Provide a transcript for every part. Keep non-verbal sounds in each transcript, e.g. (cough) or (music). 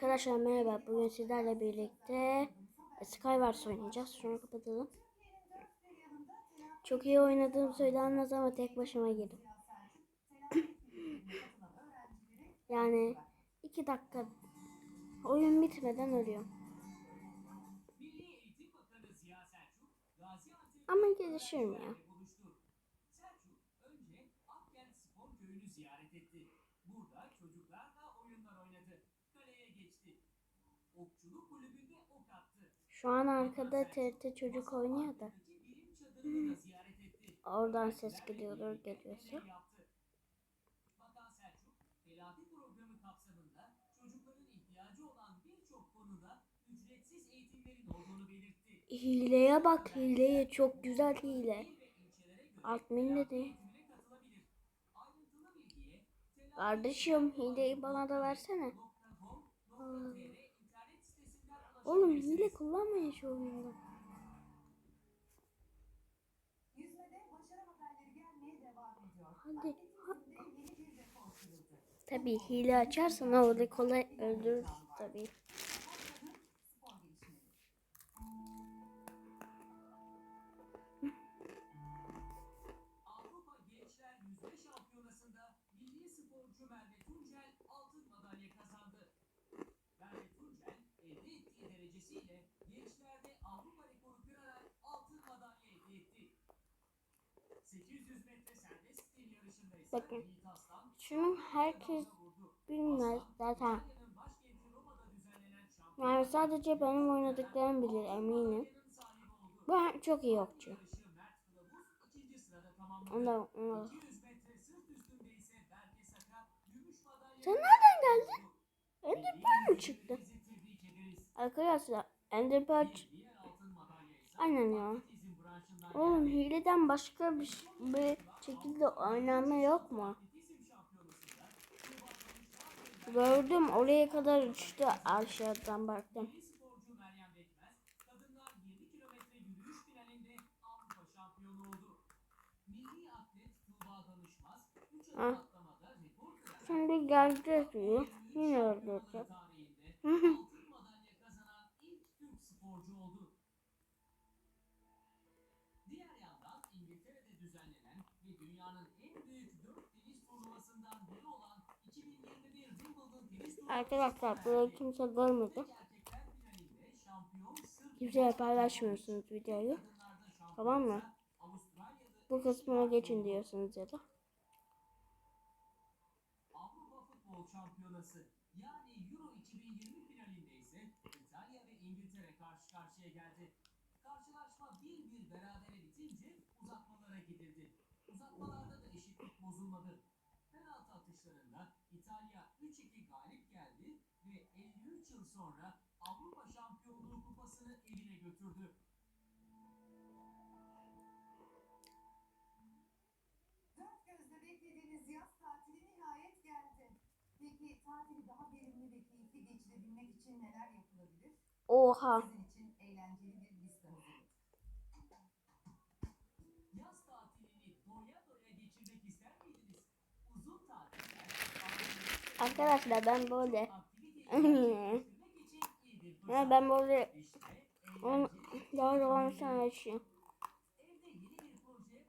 Arkadaşlar merhaba. Bugün sizlerle birlikte Skywars oynayacağız. Şunu kapatalım. Çok iyi oynadığım söylenmez ama tek başıma girdim. (coughs) yani iki dakika oyun bitmeden ölüyorum. Ama gelişirim ya. Okçuluk kulübünde ok attı. Şu an arkada TRT çocuk oynuyor da. Oradan ses gidiyordur geliyorsa. Bakan Selçuk, telafi programı kapsamında çocukların ihtiyacı olan birçok konuda ücretsiz eğitimlerin olduğunu belirtti. Hileye bak hileye çok güzel hile. Admin dedi. Kardeşim hileyi bana da versene. sitesinden Oğlum hile kullanmayın şu oyunda. Hadi. Ha. Tabii hile açarsan o kolay öldürür tabii. Derecesiyle gençlerde Avrupa rekoru kırarak altın madalya elde etti. 800 metre serbest stil yarışında ise Bakın. Yiğit Aslan Şunu herkes bilmez zaten. Yani sadece benim oynadıklarım bilir eminim. Ben çok iyi okçu. Onda, onda. 200 metre sırt üstünde ise Berke Saka gümüş madalya. Sen nereden geldin? Enderpearl mi çıktı? Arkadaşlar madalya ise Aynen ya. Oğlum hileden başka bir, bir şekilde oynanma yok mu? Gördüm oraya kadar uçtu aşağıdan baktım. milli sporcu Meryem Bekmez kadınlar 20 düzenlenen ve dünyanın en büyük dört tenis turnuvasından biri olan 2021 Wimbledon tenis turnuvası Arkadaşlar burayı kimse görmedi. Kimseye paylaşmıyorsunuz videoyu. Tamam mı? Bu kısmına geçin diyorsunuz ya da. Avrupa Futbol Şampiyonası gidildi. Uzatmalarda da eşitlik bozulmadı. Penaltı atışlarında İtalya 3-2 galip geldi ve 53 yıl sonra Avrupa Şampiyonluğu kupasını eline götürdü. Dört gözle beklediğiniz yaz tatili nihayet geldi. Peki tatili daha verimli ve keyifli geçirebilmek için neler yapılabilir? Oha. Sizin için eğlenceli bir liste hazırladık. Yaz tatilini doya doya geçirmek ister miydiniz? Uzun tatiller, ailenizle Arkadaşlar ben böyle. aktiviteyi gerçekleştirmek için iyi bir fırsat. Ya ben böyle İşte onu eğlenceli, daha zaman sonra açıyorum. evde yeni bir projeye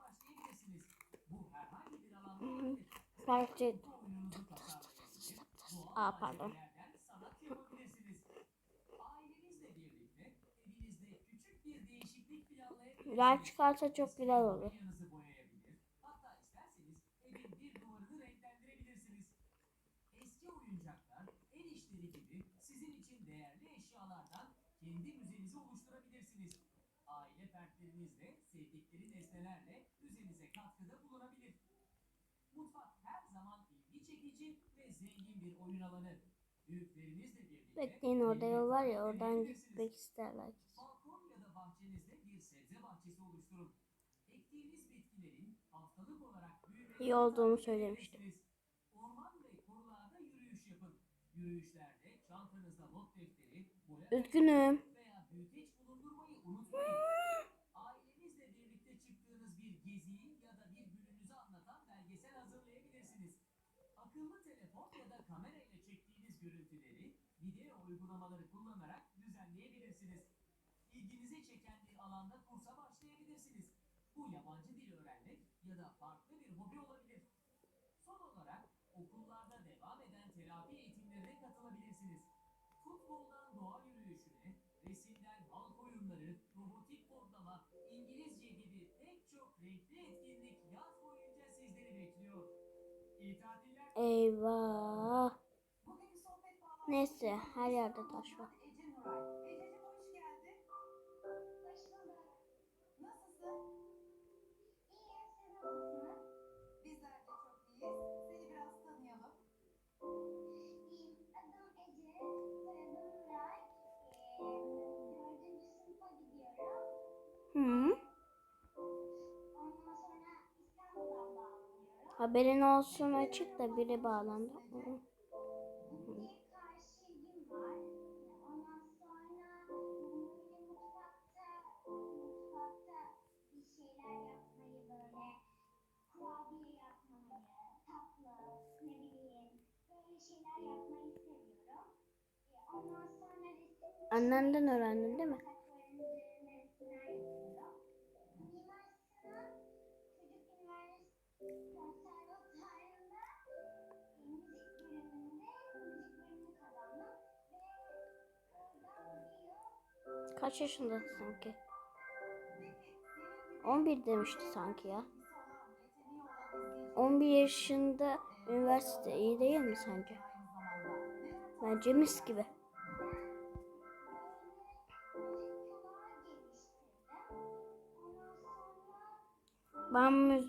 başlayabilirsiniz. Bu herhangi bir alanda olabilir. Fark et. Bu oyununuzu tasarlayabilir, doğal Aa, pardon. Güzel çıkarsa çok güzel olur. Nesnelerle müzenize katkıda bulunabilir. Mutfak her zaman ilgi çekici ve zengin bir oyun alanı. Büyüklerinizle birlikte Bekleyin orada yol var ya oradan gitmek isterler. Balkon ya da bahçenizde bir sebze bahçesi oluşturun. Ektiğiniz bitkilerin haftalık olarak büyümesini İyi olduğunu söylemiştim. Orman ve korularda yürüyüş yapın. Yürüyüşlerde çantanızda not defteri, Üzgünüm. veya büyüteç bulundurmayı unutmayın. Uygulamaları kullanarak düzenleyebilirsiniz. İlginizi çeken bir alanda kursa başlayabilirsiniz. Bu yabancı dil öğrenmek ya da farklı bir hobi olabilir. Son olarak okullarda devam eden terapi eğitimlerine katılabilirsiniz. Futboldan doğa yürüyüşüne, resimden halk oyunları, robotik kodlama, İngilizce gibi pek çok renkli etkinlik yaz boyunca sizleri bekliyor. İyi. Eyvah. Neyse her yerde taş var. Ece Nuray. Ececiğim hoş geldin. Hoş bulduk. Nasılsın? Şeyler yapmayı resim Annenden öğrendin değil mi? E, Kaç yaşındasın gibi 11 demişti sanki ya. 11 yaşında üniversite iyi değil mi sence? Bence mis gibi. Ben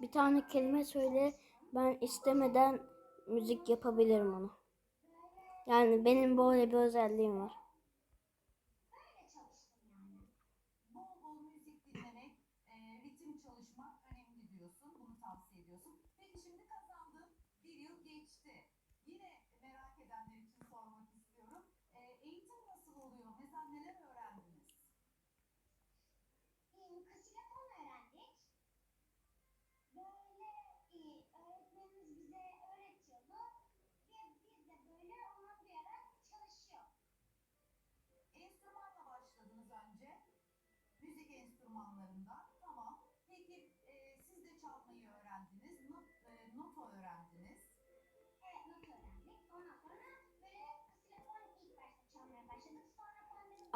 bir tane kelime söyle ben istemeden müzik yapabilirim onu. Yani benim böyle bir özelliğim var. Bol bol müzik dinlemek, e, ritim çalışmak önemli diyorsun. Bunu tavsiye ediyorsun. Peki şimdi kazandın. Bir yıl geçti. Yine merak edenler için sormak istiyorum. E, eğitim nasıl oluyor? Mesela neler öğrendiniz? Kasilepon öğrendik. Böyle e, öğretmenimiz bize öğretiyordu ve biz de böyle ona duyarak çalışıyor. Enstrümanla başladınız önce. Müzik enstrümanlarından. Tamam. Peki e, siz de çalmayı öğrendiniz. Not, e, nota öğrendiniz. Evet not öğrendik. Ondan sonra böyle kasilepon ilk başta çalmaya başladık. Sonra pandemi Arkadaşlar ben geri gidiyorum. Şimdi ara verdik. E, ne zaman başlayacak peki? e, onun da bilgisi bize verilmiyor. Ee, şimdi başlayacağı zaman senin böyle gönlünden geçen ya da e, daha çok o konuda profesyonel olmak istiyorum dediğin bir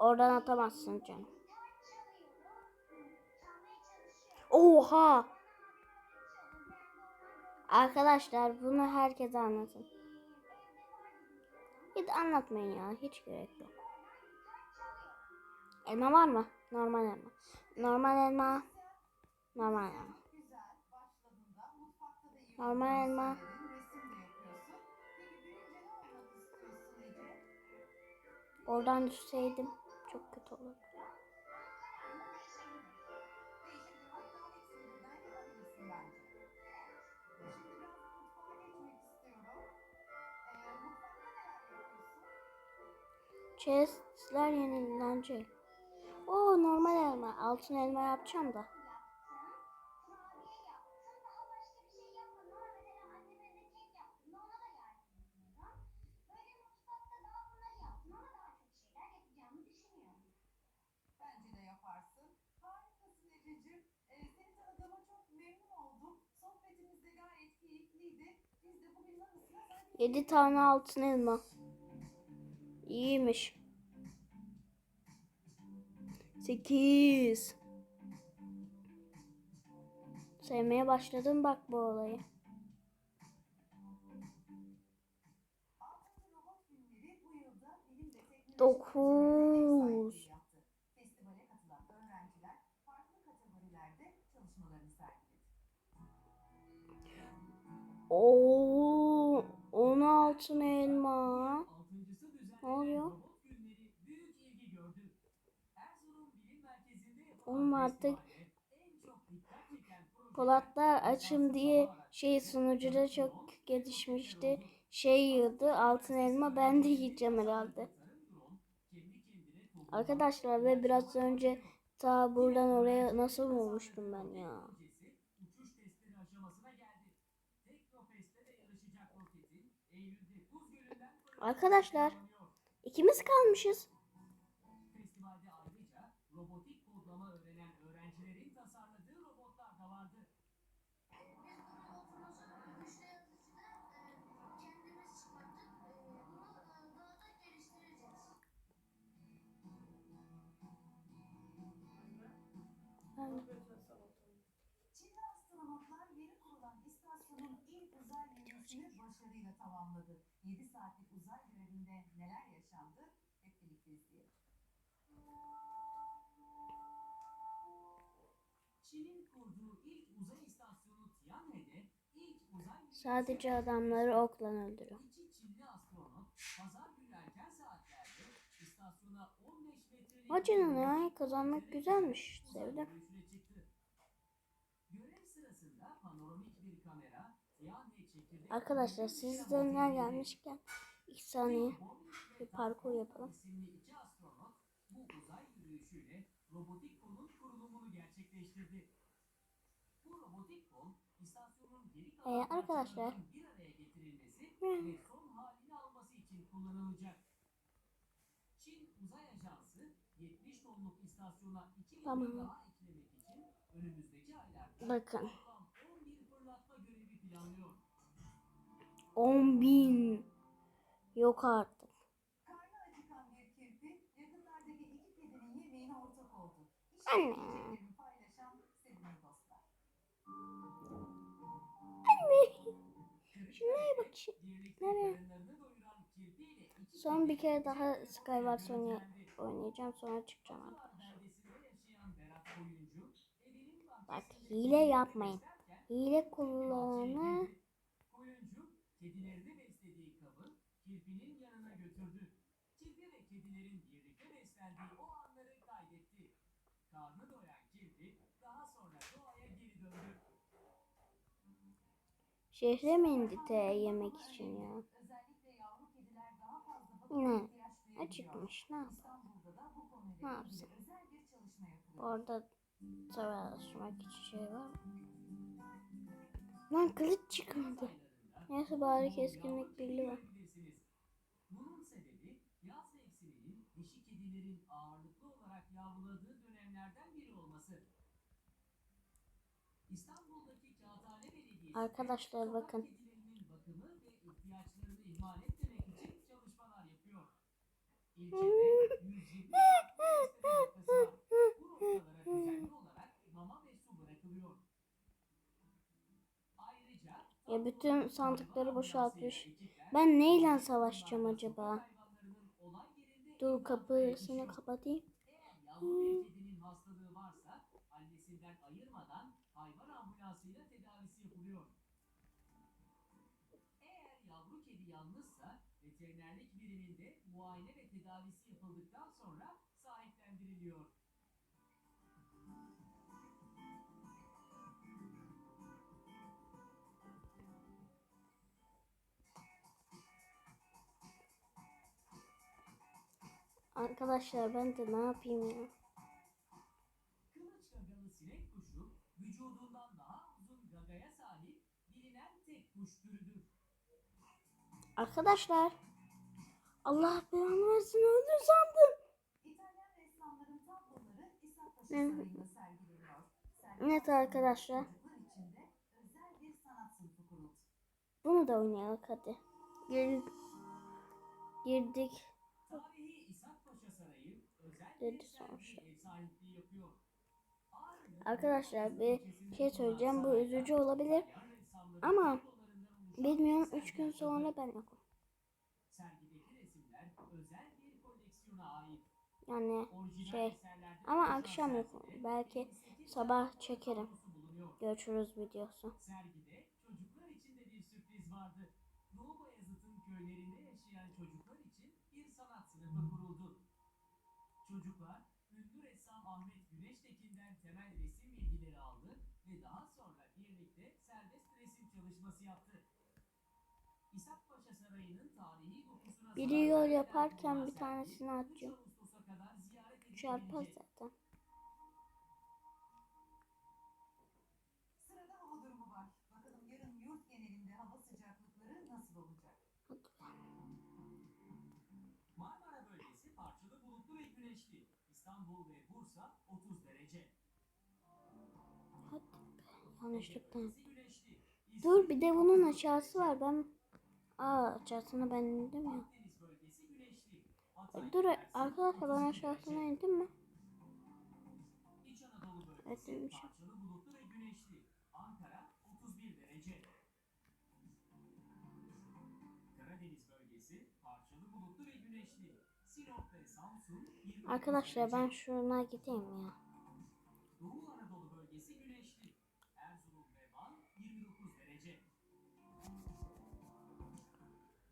Oradan atamazsın canım. Oha! Arkadaşlar bunu herkese anlatın. Hiç anlatmayın ya. Hiç gerek yok. Elma var mı? Normal elma. Normal elma. Normal elma. Normal elma. Oradan düşseydim çok kötü yapıyorsun? Chestler yenilenecek. Oo normal elma. Altın elma yapacağım da. 7 tane altın elma. İyiymiş. 8. Sevmeye başladım bak bu olayı. Dokuz. Oo, Konu altın elma. Ne oluyor? 10 artık Polatlar açım diye şey sunucuda çok gelişmişti. Şey yiyordu altın elma ben de yiyeceğim herhalde. Arkadaşlar ve biraz önce ta buradan oraya nasıl olmuştum ben ya. İlk uzay yürüyüşünü başarıyla tamamladı. 7 saatlik yaşandı? Hep birlikte izleyelim. Çin'in kurduğu ilk uzay istasyonu Tianhe'de ilk uzay Sadece adamları okla öldürüyor. İki Çinli astronot pazar günü erken saatlerde istasyona 15 metrelik O canına kazanmak güzelmiş. Sevdim. Görev sırasında panoramik bir kamera Tianhe çekirdek Arkadaşlar sizden gelmişken 2 saniye bir parkur yapalım. bu uzay yürüyüşüyle robotik kolun kurulumunu gerçekleştirdi. Bu robotik kol istasyonun geri kalan Ee, arkadaşlar. bir araya getirilmesi ve son halini alması için kullanılacak. Çin Uzay Ajansı 70 tonluk istasyona 2 metre Tamam. daha eklemek için önümüzdeki aylarda Bakın. toplam 11 fırlatma görevi planlıyor. 10 bin. Yok artık. Anne. dostlar. Şuraya bak. Nereye? Son bir kere daha oyna- görüntülendi. oynayacağım sonra çıkacağım arkadaşlar. Bak hile yapmayın. Hile kullanı şehre mi indi te yemek için ya? Ne? Acıkmış ne yap? İstanbul'da da bu Ne yapsın? Orada savaşmak için şey var mı? Lan kılıç çıkmadı. Neyse bari keskinlik birliği var. Bunun sebebi yaz mevsiminin dişi kedilerin ağırlıklı olarak yavruladığı dönemlerden biri olması. Belediyesi Arkadaşlar bakın. kedilerinin bakımı ve ihtiyaçlarını ihmal etmemek için çalışmalar yapıyor. İlçede 120 farklı besleme noktası var. Bu noktalara düzenli olarak mama ve su bırakılıyor. Ayrıca Ya bütün sandıkları boşaltmış. Ben neyle savaşacağım acaba? Dur kapısını kapatayım. Eğer Arkadaşlar ben de ne yapayım ya? Arkadaşlar. Allah belanı versin öldür sandım. Evet arkadaşlar. Bunu da oynayalım hadi. Gir, girdik. Dedi sonuçta. Arkadaşlar bir şey söyleyeceğim. Bu üzücü olabilir. Ama Bilmiyorum bir 3 gün sonra ben yokum. Yani şey ama akşam yokum. Belki 28 sabah çekerim. Görüşürüz videosu. Vardı. Doğu Bayazıt'ın köylerinde yaşayan çocuklar için bir sanat sınıfı kuruldu. Çocuklar ünlü ressam Ahmet Güneştekin'den temel resim bilgileri aldı ve daha sonra birlikte serbest resim çalışması yaptı. İshak Paşa Sarayı'nın tarihi dokusuna Biri yol yaparken bir tanesini atıyor. Çarpar zaten. İstanbul ve Bursa 30 derece. Hadi be. Güneşli. Dur bir de bunun aşağısı var. Ben Aa aşağısına ben indim ya. E, Dur arkadaşlar ben 32 aşağısına indim mi? Evet, inmişim. parçalı bulutlu ve güneşli. Ankara 31 derece. Karadeniz bölgesi parçalı bulutlu ve güneşli. Sinop ve Samsun 29 Arkadaşlar ben şuna gideyim ya. Doğu Anadolu bölgesi güneşli. Erzurum ve Van 29 derece.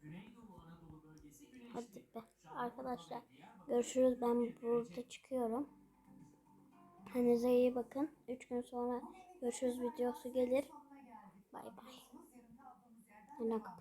Güneydoğu Anadolu bölgesi güneşli. Hadi be. Arkadaşlar görüşürüz. Ben 31 derece. burada çıkıyorum. Kendinize iyi bakın. 3 gün sonra görüşürüz videosu gelir. Bay bay. Devam kapat.